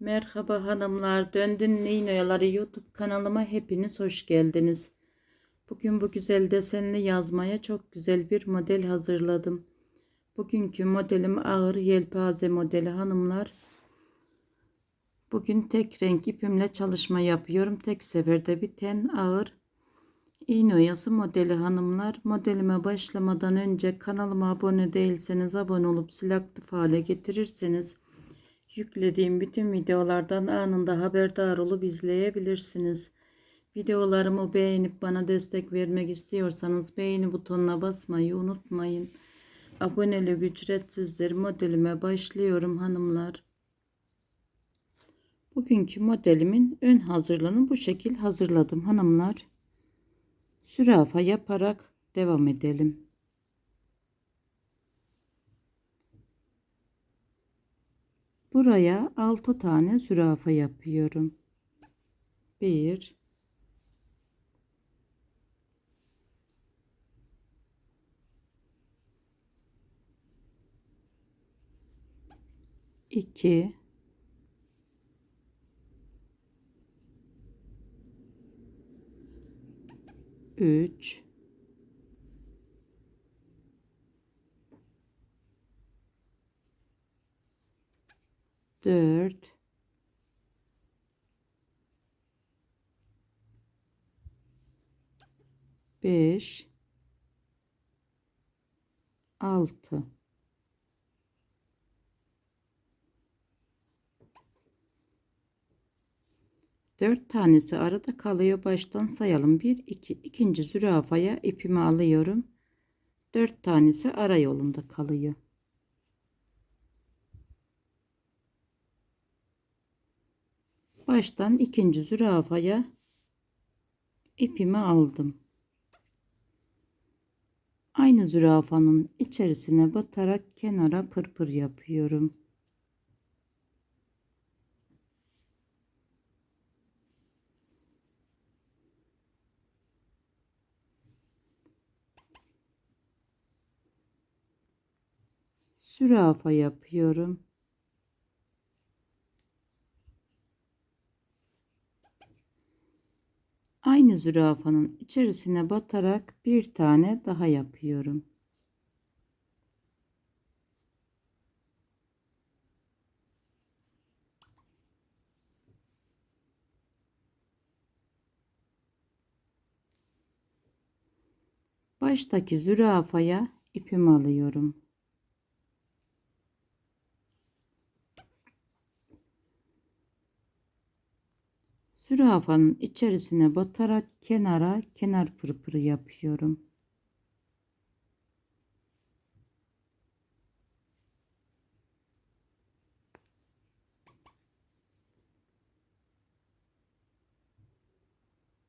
Merhaba hanımlar, Döndün Ninoyaları YouTube kanalıma hepiniz hoş geldiniz. Bugün bu güzel desenli yazmaya çok güzel bir model hazırladım. Bugünkü modelim ağır yelpaze modeli hanımlar. Bugün tek renk ipimle çalışma yapıyorum. Tek seferde biten ağır iğne oyası modeli hanımlar. Modelime başlamadan önce kanalıma abone değilseniz abone olup zil hale getirirseniz yüklediğim bütün videolardan anında haberdar olup izleyebilirsiniz. Videolarımı beğenip bana destek vermek istiyorsanız beğeni butonuna basmayı unutmayın. Abonelik ücretsizdir. Modelime başlıyorum hanımlar. Bugünkü modelimin ön hazırlığını bu şekil hazırladım hanımlar. Sürafa yaparak devam edelim. Buraya 6 tane zürafa yapıyorum. 1 2 3 4 5 6 4 tanesi arada kalıyor. Baştan sayalım. 1 2 ikinci zürafaya ipimi alıyorum. 4 tanesi ara yolunda kalıyor. Baştan ikinci zürafaya ipimi aldım. Aynı zürafanın içerisine batarak kenara pırpır yapıyorum. Sürafa yapıyorum. Aynı zürafanın içerisine batarak bir tane daha yapıyorum. Baştaki zürafaya ipimi alıyorum. Zürafanın içerisine batarak kenara kenar pırpırı yapıyorum.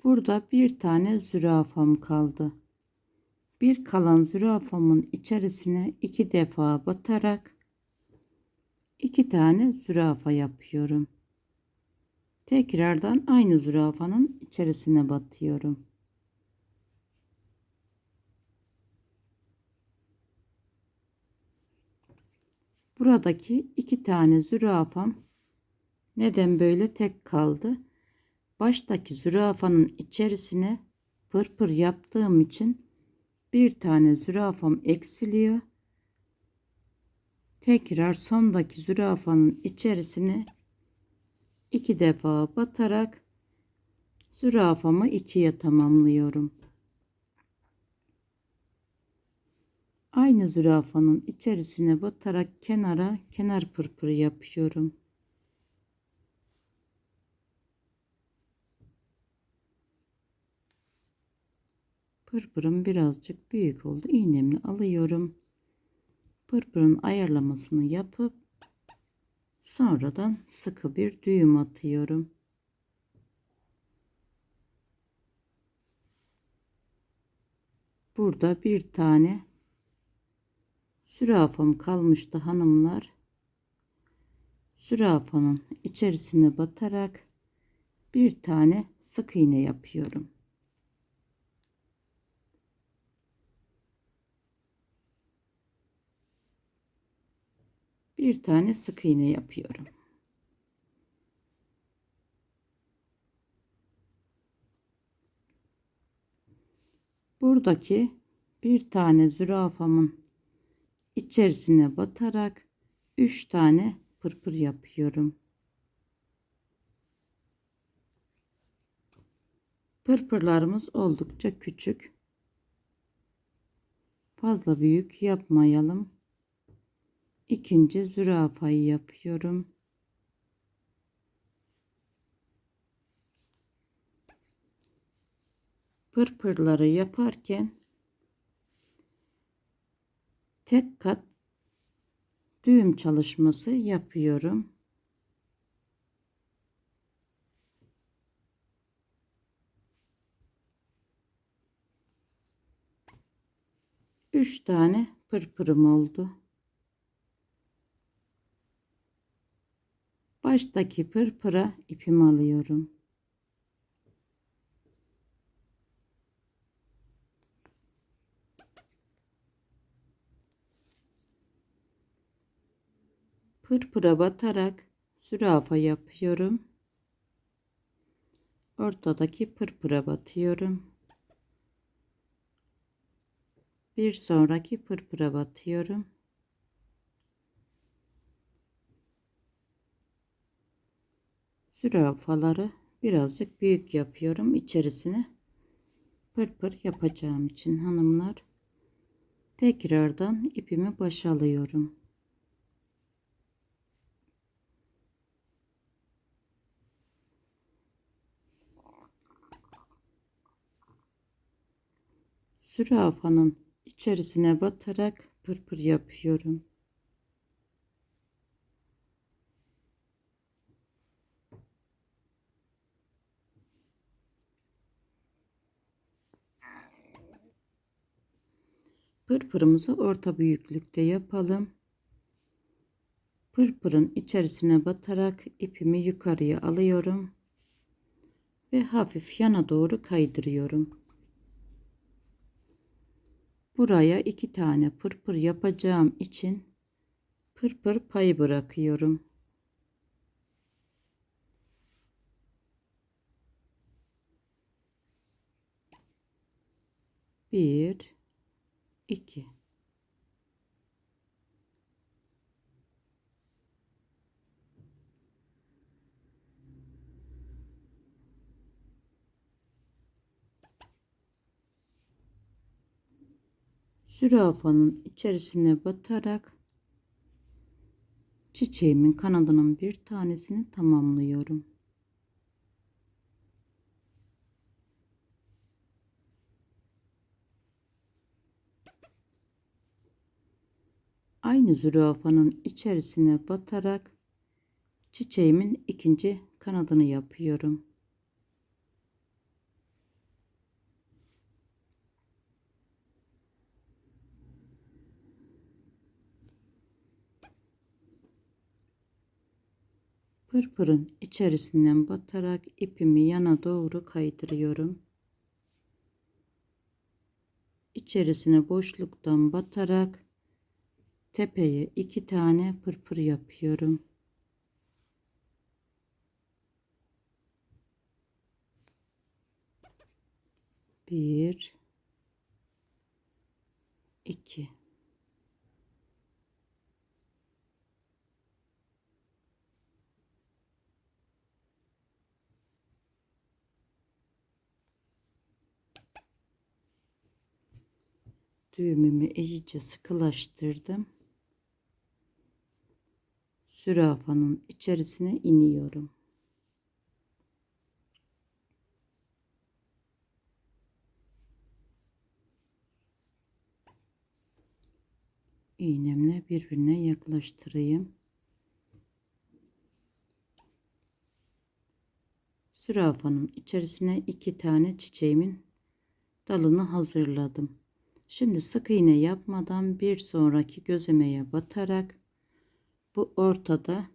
Burada bir tane zürafam kaldı. Bir kalan zürafamın içerisine iki defa batarak iki tane zürafa yapıyorum. Tekrardan aynı zürafanın içerisine batıyorum. Buradaki iki tane zürafam neden böyle tek kaldı? Baştaki zürafanın içerisine pırpır yaptığım için bir tane zürafam eksiliyor. Tekrar sondaki zürafanın içerisine iki defa batarak zürafamı ikiye tamamlıyorum. Aynı zürafanın içerisine batarak kenara kenar pırpırı yapıyorum. Pırpırım birazcık büyük oldu. İğnemle alıyorum. Pırpırın ayarlamasını yapıp Sonradan sıkı bir düğüm atıyorum. Burada bir tane zürafam kalmıştı hanımlar. Zürafanın içerisine batarak bir tane sık iğne yapıyorum. bir tane sık iğne yapıyorum. Buradaki bir tane zürafamın içerisine batarak 3 tane pırpır yapıyorum. Pırpırlarımız oldukça küçük. Fazla büyük yapmayalım. İkinci zürafayı yapıyorum. Pırpırları yaparken tek kat düğüm çalışması yapıyorum. Üç tane pırpırım oldu. Baştaki pırpıra ipimi alıyorum. pırpıra batarak zürafa yapıyorum. Ortadaki pırpıra batıyorum. Bir sonraki pırpıra batıyorum. Zürafaları birazcık büyük yapıyorum. İçerisine pırpır yapacağım için hanımlar. Tekrardan ipimi başalıyorum. zürafanın içerisine batarak pırpır yapıyorum. Pırpırımızı orta büyüklükte yapalım. Pırpırın içerisine batarak ipimi yukarıya alıyorum ve hafif yana doğru kaydırıyorum. Buraya iki tane pırpır yapacağım için pırpır payı bırakıyorum. Bir, iki. zürafanın içerisine batarak çiçeğimin kanadının bir tanesini tamamlıyorum. Aynı zürafanın içerisine batarak çiçeğimin ikinci kanadını yapıyorum. Pırpırın içerisinden batarak ipimi yana doğru kaydırıyorum. İçerisine boşluktan batarak tepeye iki tane pırpır yapıyorum. Bir, iki. düğümümü iyice sıkılaştırdım. Sürafanın içerisine iniyorum. iğnemle birbirine yaklaştırayım. Sürafanın içerisine iki tane çiçeğimin dalını hazırladım. Şimdi sık iğne yapmadan bir sonraki gözlemeye batarak bu ortada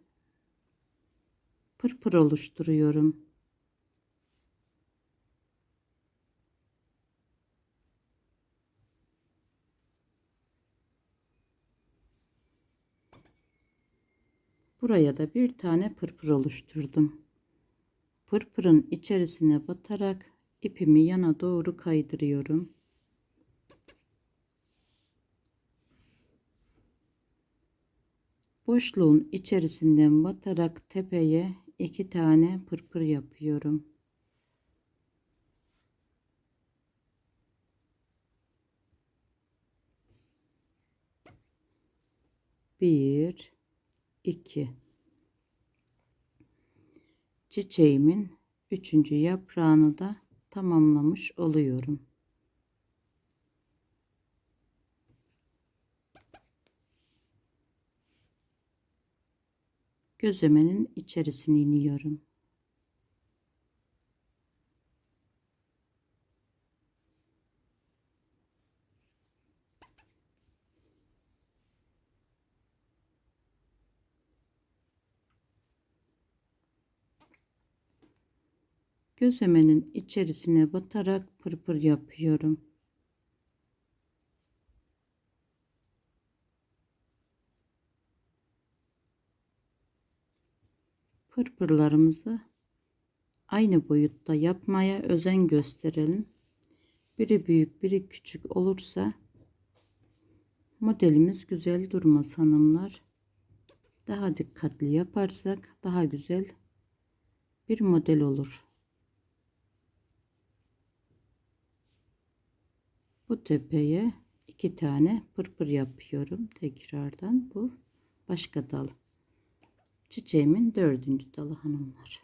pırpır oluşturuyorum. Buraya da bir tane pırpır oluşturdum. Pırpırın içerisine batarak ipimi yana doğru kaydırıyorum. Boşluğun içerisinden batarak tepeye iki tane pırpır yapıyorum. Bir, iki. Çiçeğimin üçüncü yaprağını da tamamlamış oluyorum. Gözlemenin içerisine iniyorum. Gözlemenin içerisine batarak pırpır yapıyorum. Pırpırlarımızı aynı boyutta yapmaya özen gösterelim. Biri büyük, biri küçük olursa modelimiz güzel durmaz hanımlar. Daha dikkatli yaparsak daha güzel bir model olur. Bu tepeye iki tane pırpır yapıyorum. Tekrardan bu başka dal. Çiçeğimin dördüncü dalı hanımlar.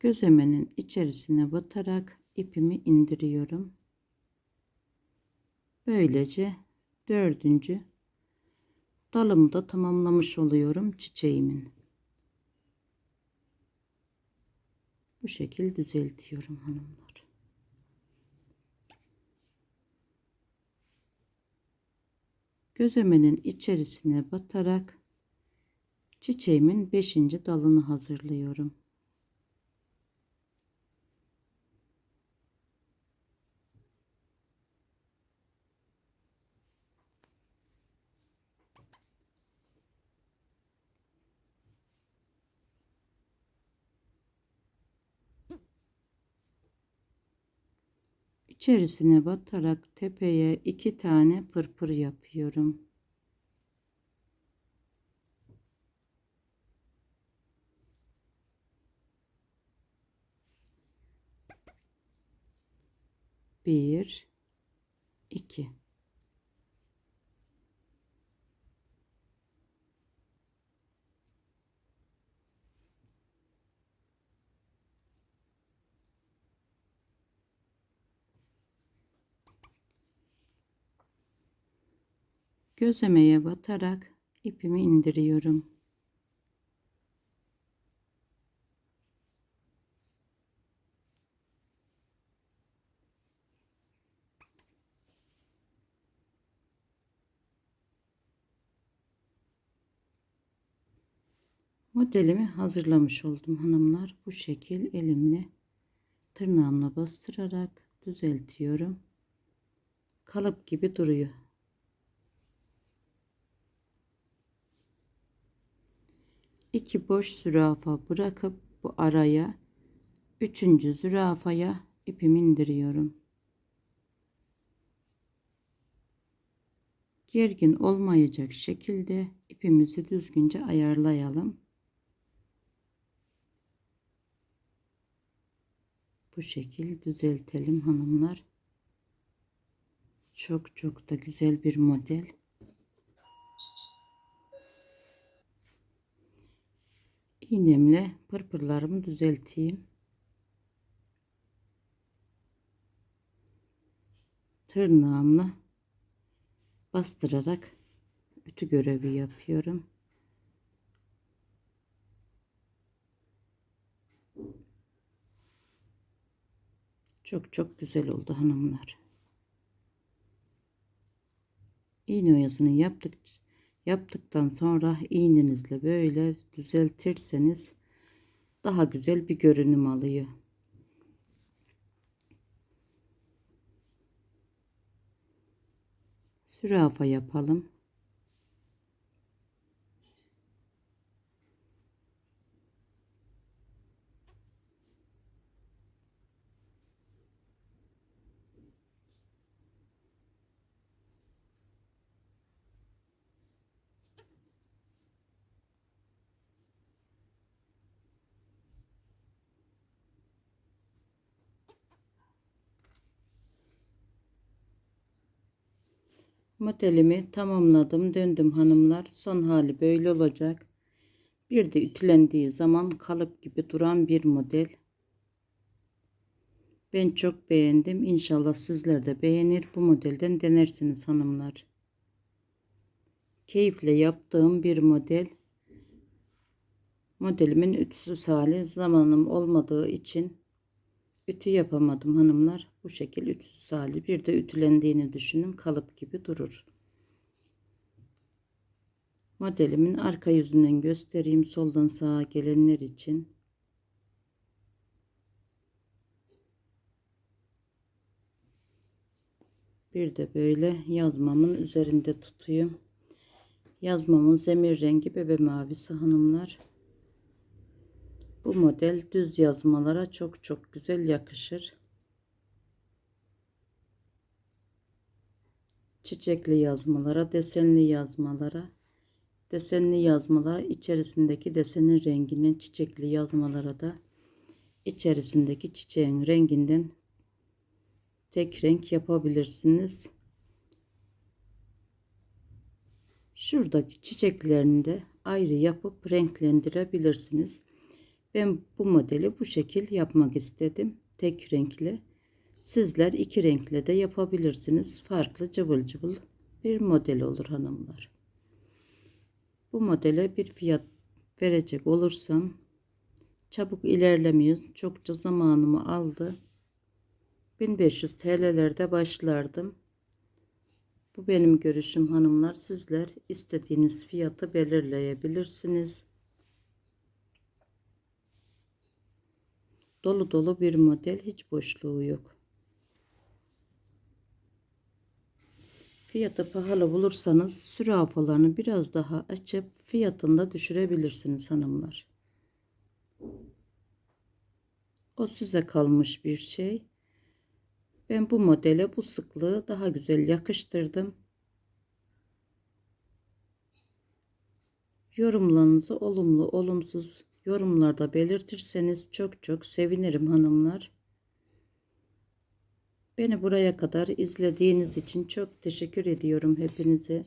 Gözemenin içerisine batarak ipimi indiriyorum. Böylece dördüncü dalımı da tamamlamış oluyorum çiçeğimin. Bu şekil düzeltiyorum hanımlar. Gözemenin içerisine batarak çiçeğimin beşinci dalını hazırlıyorum. İçerisine batarak tepeye iki tane pırpır yapıyorum. Bir, iki. Gözlemeye batarak ipimi indiriyorum. Modelimi hazırlamış oldum hanımlar. Bu şekil elimle tırnağımla bastırarak düzeltiyorum. Kalıp gibi duruyor. İki boş zürafa bırakıp bu araya üçüncü zürafaya ipimi indiriyorum. Gergin olmayacak şekilde ipimizi düzgünce ayarlayalım. Bu şekil düzeltelim hanımlar. Çok çok da güzel bir model. İğnemle pırpırlarımı düzelteyim. Tırnağımla bastırarak ütü görevi yapıyorum. Çok çok güzel oldu hanımlar. İğne oyasını yaptık Yaptıktan sonra iğnenizle böyle düzeltirseniz daha güzel bir görünüm alıyor. Zürafa yapalım. Modelimi tamamladım. Döndüm hanımlar. Son hali böyle olacak. Bir de ütülendiği zaman kalıp gibi duran bir model. Ben çok beğendim. İnşallah sizler de beğenir. Bu modelden denersiniz hanımlar. Keyifle yaptığım bir model. Modelimin ütüsüz hali zamanım olmadığı için ütü yapamadım hanımlar. Bu şekil ütüsüz hali. Bir de ütülendiğini düşünün. Kalıp gibi durur. Modelimin arka yüzünden göstereyim. Soldan sağa gelenler için. Bir de böyle yazmamın üzerinde tutayım. Yazmamın zemir rengi bebe mavisi hanımlar. Bu model düz yazmalara çok çok güzel yakışır. Çiçekli yazmalara, desenli yazmalara, desenli yazmalara içerisindeki desenin renginden çiçekli yazmalara da içerisindeki çiçeğin renginden tek renk yapabilirsiniz. Şuradaki çiçeklerini de ayrı yapıp renklendirebilirsiniz. Ben bu modeli bu şekil yapmak istedim. Tek renkli. Sizler iki renkle de yapabilirsiniz. Farklı cıvıl cıvıl bir model olur hanımlar. Bu modele bir fiyat verecek olursam çabuk ilerlemiyor. Çokça zamanımı aldı. 1500 TL'lerde başlardım. Bu benim görüşüm hanımlar. Sizler istediğiniz fiyatı belirleyebilirsiniz. Dolu dolu bir model. Hiç boşluğu yok. Fiyatı pahalı bulursanız sürafalarını biraz daha açıp fiyatını da düşürebilirsiniz hanımlar. O size kalmış bir şey. Ben bu modele bu sıklığı daha güzel yakıştırdım. Yorumlarınızı olumlu olumsuz yorumlarda belirtirseniz çok çok sevinirim hanımlar. Beni buraya kadar izlediğiniz için çok teşekkür ediyorum hepinize.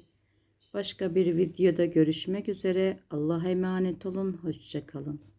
Başka bir videoda görüşmek üzere. Allah'a emanet olun. Hoşçakalın.